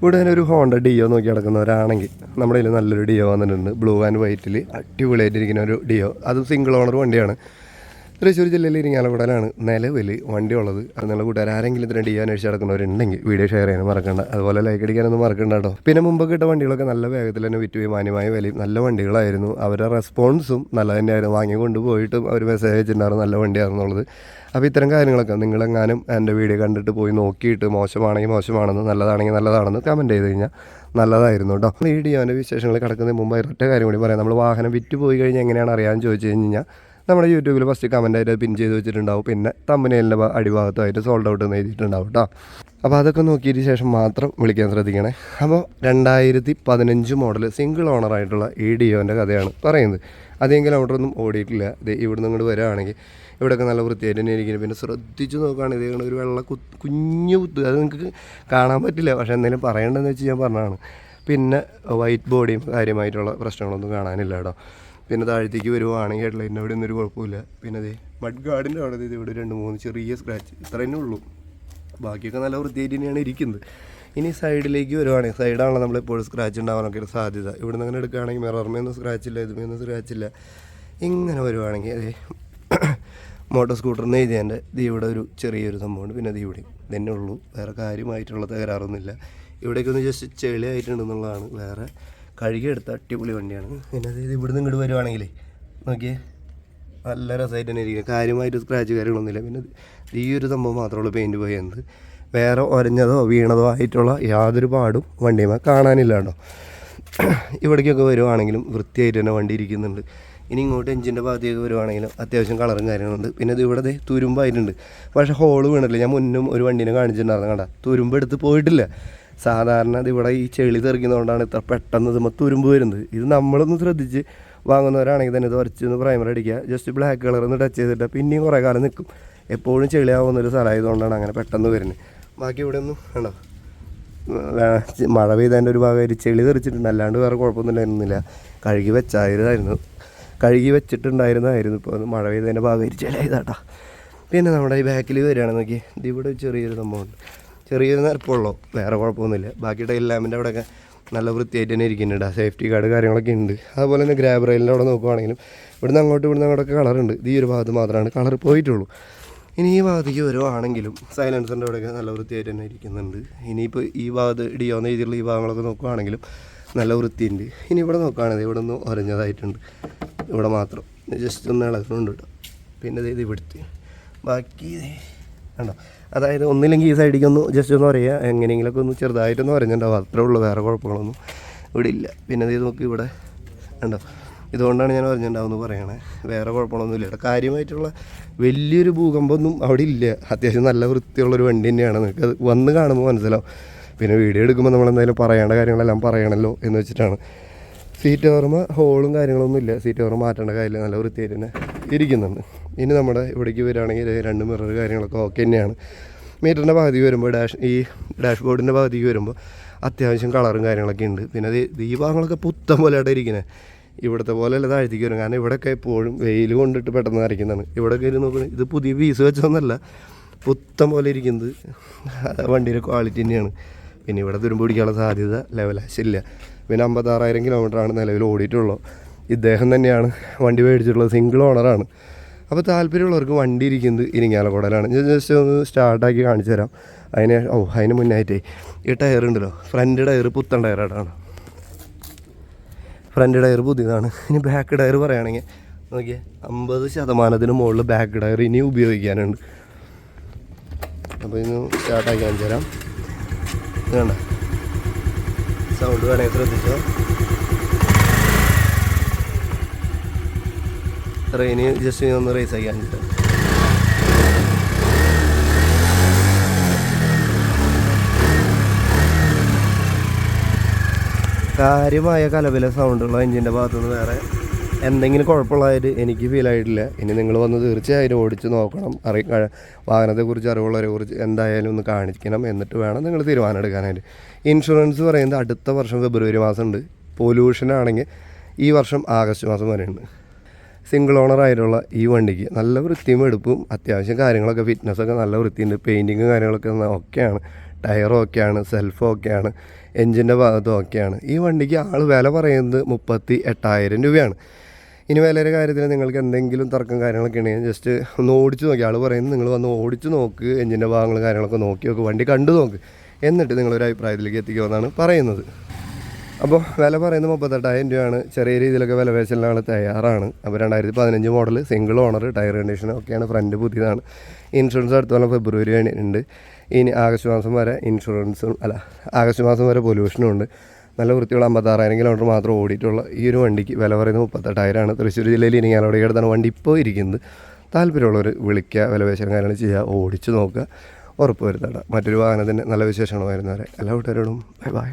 ഇവിടെ തന്നെ ഒരു ഹോണ്ട ഡിയോ നോക്കി നടക്കുന്നവരാണെങ്കിൽ നമ്മുടെ കയ്യിൽ നല്ലൊരു ഡിയോ വന്നിട്ടുണ്ട്. ബ്ലൂ ആൻഡ് വൈറ്റിൽ അടിപൊളിയായിട്ടിരിക്കുന്ന ഒരു ഡിയോ. അത് സിംഗിൾ ഓണർ വണ്ടിയാണ്. തൃശ്ശൂർ ജില്ലയിൽ ഇരിങ്ങാലക്കുടലാണ് നിലവിൽ വണ്ടി ഉള്ളത് അത് നിങ്ങളുടെ കൂട്ടുകാർ ആരെങ്കിലും ഇത്രയും ഡിയോ അന്വേഷിച്ച് നടക്കുന്നവരുണ്ടെങ്കിൽ വീഡിയോ ഷെയർ ചെയ്യാനും മറക്കണ്ട. അതുപോലെ ലൈക്ക് അടിക്കാനൊന്നും മറക്കണ്ട കേട്ടോ. പിന്നെ മുമ്പ് കിട്ട വണ്ടികളൊക്കെ നല്ല വേഗത്തിൽ തന്നെ വിറ്റുപോയി മാന്യമായ വിലയും നല്ല വണ്ടികളായിരുന്നു. അവരുടെ റെസ്പോൺസും നല്ല തന്നെയായിരുന്നു. വാങ്ങി കൊണ്ടുപോയിട്ടും അവർ മെസ്സേജ് അയച്ചിട്ടുണ്ടായിരുന്നു നല്ല വണ്ടിയാണെന്നുള്ളത്. അപ്പോൾ ഇത്തരം കാര്യങ്ങളൊക്കെ നിങ്ങളെങ്ങാനും എന്റെ വീഡിയോ കണ്ടിട്ട് പോയി നോക്കിയിട്ട് മോശമാണെങ്കിൽ മോശമാണെന്ന് നല്ലതാണെങ്കിൽ നല്ലതാണെന്ന് കമന്റ് ചെയ്ത് കഴിഞ്ഞാൽ നല്ലതായിരുന്നു കേട്ടോ. വീഡിയോ വീഡിയോന്റെ വിശേഷങ്ങൾ കിടക്കുന്നതിന് മുമ്പ് ഒറ്റ കാര്യം കൂടി പറയാം. നമ്മൾ വാഹനം വിറ്റ് പോയി കഴിഞ്ഞാൽ എങ്ങനെയാണ് അറിയാമെന്ന് ചോദിച്ചു കഴിഞ്ഞാൽ നമ്മുടെ യൂട്യൂബിൽ ഫസ്റ്റ് കമന്റ് ആയിട്ട് പിൻ ചെയ്ത് വെച്ചിട്ടുണ്ടാവും. പിന്നെ തമ്മിനേലിന്റെ അടിഭാഗത്തായിട്ട് സോൾഡ് ഔട്ട് എന്ന് എഴുതിയിട്ടുണ്ടാവും കേട്ടോ അപ്പോൾ അതൊക്കെ നോക്കിയതിന് ശേഷം മാത്രം വിളിക്കാൻ ശ്രദ്ധിക്കണേ. അപ്പോൾ രണ്ടായിരത്തി പതിനഞ്ച് മോഡൽ സിംഗിൾ ഓണറായിട്ടുള്ള ഈ ഒന്റെ കഥയാണ് പറയുന്നത്. അധികം കിലോമീറ്ററൊന്നും ഓടിയിട്ടില്ല. ഇത് ഇവിടുന്ന് ഇങ്ങോട്ട് വരികയാണെങ്കിൽ ഇവിടെയൊക്കെ നല്ല വൃത്തിയായിട്ട് തന്നെ ഇരിക്കുന്നത് പിന്നെ ശ്രദ്ധിച്ച് നോക്കുകയാണെങ്കിൽ ഇതേ ഒരു വെള്ള കു കുഞ്ഞു കുത്ത്. അത് നിങ്ങൾക്ക് കാണാൻ പറ്റില്ല. പക്ഷേ എന്തെങ്കിലും പറയേണ്ടതെന്ന് വെച്ച് ഞാൻ പറഞ്ഞതാണ്. പിന്നെ വൈറ്റ് ബോഡിയും കാര്യമായിട്ടുള്ള പ്രശ്നങ്ങളൊന്നും കാണാനില്ല കേട്ടോ പിന്നെ താഴത്തേക്ക് വരുവാണെങ്കിൽ ഹെഡ്ലൈറ്റിന്റെ അവിടെ ഒന്നും ഒരു കുഴപ്പമില്ല. പിന്നെ അതെ മഡ് ഗാർഡിന്റെ അവിടെ ഇത് ഇവിടെ രണ്ട് മൂന്ന് ചെറിയ സ്ക്രാച്ച് ഇത്ര തന്നെ ഉള്ളൂ. ബാക്കിയൊക്കെ നല്ല വൃത്തിയായിട്ട് തന്നെയാണ് ഇരിക്കുന്നത്. ഇനി സൈഡിലേക്ക് വരുവാണെങ്കിൽ സൈഡാണല്ലോ നമ്മളെപ്പോഴും സ്ക്രാച്ച് ഉണ്ടാവാനൊക്കെ ഒരു സാധ്യത. ഇവിടുന്ന് അങ്ങനെ എടുക്കുകയാണെങ്കിൽ മിറർമേന്ന് സ്ക്രാച്ച് ഇല്ല ഇതുമേന്ന് സ്ക്രാച്ച് ഇല്ല. ഇങ്ങനെ വരുവാണെങ്കിൽ അതെ മോട്ടോർ സ്കൂട്ടറിന് എഴുതിയതിന്റെ ഇത് ഇവിടെ ഒരു ചെറിയൊരു സംഭവമുണ്ട്. പിന്നെ അത് ഇവിടെ ഇതന്നെ ഉള്ളൂ. വേറെ കാര്യമായിട്ടുള്ള തകരാറൊന്നുമില്ല. ഇവിടേക്കൊന്ന് ജസ്റ്റ് ചെളിയായിട്ടുണ്ടെന്നുള്ളതാണ് വേറെ കഴുകിയെടുത്ത അടിപൊളി വണ്ടിയാണ്. പിന്നെ അതായത് ഇവിടുന്ന് ഇങ്ങോട്ട് വരുവാണെങ്കിൽ നോക്കിയേ നല്ല രസമായിട്ട് തന്നെ ഇരിക്കുക കാര്യമായിട്ട് സ്ക്രാച്ച് കാര്യങ്ങളൊന്നുമില്ല. പിന്നെ ഈ ഒരു സംഭവം മാത്രമേ ഉള്ളൂ പെയിന്റ് പോയത് വേറെ ഒരഞ്ഞതോ വീണതോ ആയിട്ടുള്ള യാതൊരു പാടും വണ്ടിയുമേ കാണാനില്ല കേട്ടോ. ഇവിടേക്കൊക്കെ വരുവാണെങ്കിലും വൃത്തിയായിട്ട് തന്നെ വണ്ടി ഇരിക്കുന്നുണ്ട്. ഇനി ഇങ്ങോട്ട് എഞ്ചിന്റെ ഭാഗത്തേക്ക് വരുവാണെങ്കിലും അത്യാവശ്യം കളറും കാര്യങ്ങളുണ്ട്. പിന്നെ ഇത് ഇവിടെ തുരുമ്പായിട്ടുണ്ട്. പക്ഷേ ഹോൾ വീണില്ല ഞാൻ മുന്നും ഒരു വണ്ടീനെ കാണിച്ചിട്ടുണ്ടായിരുന്നു കണ്ട. തുരുമ്പ് എടുത്ത് പോയിട്ടില്ല. സാധാരണ ഇത് ഇവിടെ ഈ ചെളി തെറിക്കുന്നതുകൊണ്ടാണ് ഇത്ര പെട്ടെന്ന് ഇതുമ്പോൾ തുരുമ്പ് വരുന്നത്. ഇത് നമ്മളൊന്ന് ശ്രദ്ധിച്ച് വാങ്ങുന്നവരാണെങ്കിൽ തന്നെ ഇത് ഉരച്ചൊന്ന് പ്രൈമർ അടിക്കുക. ജസ്റ്റ് ബ്ലാക്ക് കളർ ഒന്ന് ടച്ച് ചെയ്തിട്ട് പിന്നെയും കുറേ കാലം നിൽക്കും. എപ്പോഴും ചെളിയാവുന്ന ഒരു സ്ഥലമായതുകൊണ്ടാണ് അങ്ങനെ പെട്ടെന്ന് വരുന്നത്. ബാക്കി ഇവിടെ ഒന്നും വേണ്ട വേ- മഴ പെയ്തതിന്റെ ഒരു ഭാഗമായിട്ട് ചെളി തെറിച്ചിട്ടുണ്ട്. അല്ലാണ്ട് വേറെ കുഴപ്പമൊന്നുമില്ലായിരുന്നില്ല. കഴുകി വെച്ചായിരുന്നു കഴുകി വെച്ചിട്ടുണ്ടായിരുന്നായിരുന്നു. ഇപ്പോൾ അത് മഴ പെയ്തതിന്റെ ഭാഗമായിട്ട് ചെളിയായതാട്ടാ. പിന്നെ നമ്മുടെ ഈ ബാക്കിൽ വരികയാണെന്ന് നോക്കി ഇത് ഇവിടെ ചെറിയൊരു സംഭവമുണ്ട്. ചെറിയൊരു നിരപ്പുള്ളൂ. വേറെ കുഴപ്പമൊന്നുമില്ല. ബാക്കി ടൈൽ ലാമ്പിന്റെ അവിടെയൊക്കെ നല്ല വൃത്തിയായിട്ട് തന്നെ ഇരിക്കുന്നുണ്ട്. സേഫ്റ്റി കാർഡ് കാര്യങ്ങളൊക്കെ ഉണ്ട്. അതുപോലെ തന്നെ ഗ്രാബ് റെയിലിന്റെ അവിടെ നോക്കുവാണെങ്കിലും ഇവിടുന്ന് അങ്ങോട്ട് ഇവിടുന്ന് അങ്ങോട്ടൊക്കെ കളറുണ്ട് ഈ ഒരു ഭാഗത്ത് മാത്രമാണ് കളർ പോയിട്ടുള്ളൂ. ഇനി ഈ ഭാഗത്തേക്ക് വരുവാണെങ്കിലും സൈലൻസറിന്റെ അവിടെയൊക്കെ നല്ല വൃത്തിയായിട്ട് തന്നെ ഇരിക്കുന്നുണ്ട്. ഇനിയിപ്പോൾ ഈ ഭാഗത്ത് ഡിയോന്ന് രീതിയിലുള്ള ഈ ഭാഗങ്ങളൊക്കെ നോക്കുവാണെങ്കിലും നല്ല വൃത്തിയുണ്ട്. ഇനി ഇവിടെ നോക്കുകയാണെങ്കിൽ ഇവിടെ ഒന്ന് ഒരഞ്ഞതായിട്ടുണ്ട്. ഇവിടെ മാത്രം. ജസ്റ്റ് ഒന്ന് ഇളകുന്നുണ്ട് കേട്ടോ. പിന്നെ ഇത് ഇവിടുത്തെ. ബാക്കി കണ്ടോ അതായത് ഒന്നില്ലെങ്കിൽ ഈ സൈഡിലേക്ക് ഒന്ന് ജസ്റ്റ് ഒന്ന് പറയുക. എങ്ങനെയെങ്കിലൊക്കെ ഒന്ന് ചെറുതായിട്ടൊന്ന് പറഞ്ഞിട്ടുണ്ടാവും അത്രേ ഉള്ളൂ. വേറെ കുഴപ്പങ്ങളൊന്നും ഇവിടെ ഇല്ല. പിന്നെ ഇത് നോക്കി ഇവിടെ. ഉണ്ടോ ഇതുകൊണ്ടാണ് ഞാൻ പറഞ്ഞിട്ടുണ്ടാവുമെന്ന് പറയണേ. വേറെ കുഴപ്പങ്ങളൊന്നുമില്ല ഇവിടെ കാര്യമായിട്ടുള്ള വലിയൊരു ഭൂകമ്പമൊന്നും അവിടെ ഇല്ല. അത്യാവശ്യം നല്ല വൃത്തിയുള്ളൊരു വണ്ടി തന്നെയാണ്. നിങ്ങൾക്ക് അത് വന്ന് കാണുമ്പോൾ മനസ്സിലാവും. പിന്നെ വീഡിയോ എടുക്കുമ്പോൾ നമ്മൾ എന്തായാലും പറയേണ്ട കാര്യങ്ങളെല്ലാം പറയണമല്ലോ എന്ന് വെച്ചിട്ടാണ്. സീറ്റ് ഓർമ്മ ഹോളും കാര്യങ്ങളൊന്നും ഇല്ല. സീറ്റ് ഓർമ്മ മാറ്റേണ്ട കാര്യമില്ല. നല്ല വൃത്തിയായിട്ട് തന്നെ ഇരിക്കുന്നുണ്ട്. ഇനി നമ്മുടെ ഇവിടേക്ക് വരികയാണെങ്കിൽ രണ്ട് മിറർ കാര്യങ്ങളൊക്കെ ഓക്കെ തന്നെയാണ്. മീറ്ററിന്റെ പകുതി വരുമ്പോൾ ഡാഷ് ഈ ഡാഷ് ബോർഡിന്റെ പകുതിക്ക് വരുമ്പോൾ അത്യാവശ്യം കളറും കാര്യങ്ങളൊക്കെ ഉണ്ട്. പിന്നെ അത് ഈ ഭാഗങ്ങളൊക്കെ പുത്തം പോലെയായിട്ട് ഇരിക്കുന്നത് ഇവിടുത്തെ പോലെയല്ല താഴ്ത്തിക്ക് വരും. കാരണം ഇവിടെയൊക്കെ എപ്പോഴും വെയിൽ കൊണ്ടിട്ട് പെട്ടെന്ന് അരയ്ക്കുന്നതാണ് ഇവിടെ കയറി നോക്കുന്നത് ഇത് പുതിയ പീസ് വെച്ചതൊന്നല്ല. പുത്തം പോലെ ഇരിക്കുന്നത്. വണ്ടിയുടെ ക്വാളിറ്റി തന്നെയാണ്. പിന്നെ ഇവിടെ തുരുമ്പ് പിടിക്കാനുള്ള സാധ്യത ലെവലാശില്ല പിന്നെ അമ്പത്താറായിരം കിലോമീറ്ററാണ് നിലവിൽ ഓടിയിട്ടുള്ളൂ. ഇദ്ദേഹം തന്നെയാണ് വണ്ടി മേടിച്ചിട്ടുള്ളത്. സിംഗിൾ ഓണറാണ് അപ്പോൾ താല്പര്യമുള്ളവർക്ക് വണ്ടി ഇരിക്കുന്നത് ഇരിങ്ങാലക്കുടലാണ്. ഞാൻ ജസ്റ്റ് ഒന്ന് സ്റ്റാർട്ടാക്കി കാണിച്ചു തരാം. അതിന് ഓ അതിന് മുന്നായിട്ടേ ഈ ടയർ ഉണ്ടല്ലോ ഫ്രണ്ട് ടയർ പുത്തൻ ടയറായിട്ടാണ് ഫ്രണ്ട് ടയർ പുതിയതാണ്. ഇനി ബാക്ക് ടയർ പറയുകയാണെങ്കിൽ നോക്കിയേ അമ്പത് ശതമാനത്തിന് മുകളിൽ ബാക്ക് ടയർ ഇനി ഉപയോഗിക്കാനുണ്ട്. അപ്പോൾ ഇന്ന് സ്റ്റാർട്ടാക്കി കാണിച്ചു തരാം. വേണ്ട സൗണ്ട് വേണമെങ്കിൽ ശ്രദ്ധിച്ചോ ട്രെയിന് ജസ്റ്റ് ഒന്ന് റേസ് ആക്കി കാണിച്ചിട്ട് കാര്യമായ കലവില സൗണ്ടുള്ള എഞ്ചിന്റെ ഭാഗത്തുനിന്ന് വേറെ എന്തെങ്കിലും കുഴപ്പമുള്ളതായിട്ട് എനിക്ക് ഫീൽ ആയിട്ടില്ല. ഇനി നിങ്ങൾ വന്ന് തീർച്ചയായും ഓടിച്ച് നോക്കണം. അറി വാഹനത്തെക്കുറിച്ച് അറിവുള്ളവരെ കുറിച്ച് എന്തായാലും ഒന്ന് കാണിക്കണം എന്നിട്ട് വേണം നിങ്ങൾ തീരുമാനം എടുക്കാനായിട്ട്. ഇൻഷുറൻസ് പറയുന്നത് അടുത്ത വർഷം ഫെബ്രുവരി മാസം ഉണ്ട് പൊല്യൂഷൻ ആണെങ്കിൽ ഈ വർഷം ആഗസ്റ്റ് മാസം വരെയുണ്ട്. സിംഗിൾ ഓണർ ആയിട്ടുള്ള ഈ വണ്ടിക്ക് നല്ല വൃത്തിയും എടുപ്പും അത്യാവശ്യം കാര്യങ്ങളൊക്കെ ഫിറ്റ്നസ്സൊക്കെ നല്ല വൃത്തിയുണ്ട്. പെയിന്റിങ് കാര്യങ്ങളൊക്കെ ഒക്കെയാണ്. ടയറും ഒക്കെയാണ് സെൽഫും ഒക്കെയാണ് എൻജിന്റെ ഭാഗത്തും ഒക്കെയാണ്. ഈ വണ്ടിക്ക് ആൾ വില പറയുന്നത് മുപ്പത്തി എട്ടായിരം രൂപയാണ്. ഇനി വിലയുടെ കാര്യത്തിൽ നിങ്ങൾക്ക് എന്തെങ്കിലും തർക്കം കാര്യങ്ങളൊക്കെ ഉണ്ടെങ്കിൽ ജസ്റ്റ് ഒന്ന് ഓടിച്ച് നോക്കി. ആൾ പറയുന്നത് നിങ്ങൾ വന്ന് ഓടിച്ച് നോക്ക് എഞ്ചിന്റെ ഭാഗങ്ങളും കാര്യങ്ങളൊക്കെ നോക്കി നോക്ക് വണ്ടി കണ്ടു നോക്ക്. എന്നിട്ട് നിങ്ങളൊരു അഭിപ്രായത്തിലേക്ക് എത്തിക്കുമെന്നാണ് പറയുന്നത്. അപ്പോൾ വില പറയുന്നത് മുപ്പത്തെട്ടായിരം രൂപയാണ്. ചെറിയ രീതിയിലൊക്കെ വില പേശലിന് തയ്യാറാണ്. അപ്പോൾ രണ്ടായിരത്തി പതിനഞ്ച് model single owner tyre condition ഒക്കെയാണ് ഫ്രണ്ട് പുതിയതാണ്. ഇൻഷുറൻസ് അടുത്ത കൊല്ലം ഫെബ്രുവരി വരെ ഉണ്ട് ഇനി ആഗസ്റ്റ് മാസം വരെ ഇൻഷുറൻസും അല്ല ആഗസ്റ്റ് മാസം വരെ പൊല്യൂഷനും ഉണ്ട്. നല്ല വൃത്തിയുള്ള അമ്പത്താറായിരം കിലോമീറ്റർ മാത്രം ഓടിയിട്ടുള്ള ഈ ഒരു വണ്ടിക്ക് വില പറയുന്നത് മുപ്പത്തെട്ടായിരമാണ് തൃശ്ശൂർ ജില്ലയിൽ ഇരിങ്ങാലോടെ അടുത്താണ് വണ്ടി ഇപ്പോൾ ഇരിക്കുന്നത്. താല്പര്യമുള്ളവർ വിളിക്കുക വില പേശലും കാര്യങ്ങൾ ചെയ്യുക ഓടിച്ച് നോക്കുക. ഉറപ്പ് വരുത്തണ്ട. മറ്റൊരു വാഹനത്തിന്റെ നല്ല വിശേഷമാണ് വരുന്നവരെ എല്ലാ കൂട്ടുകാരോടും ബൈ ബൈ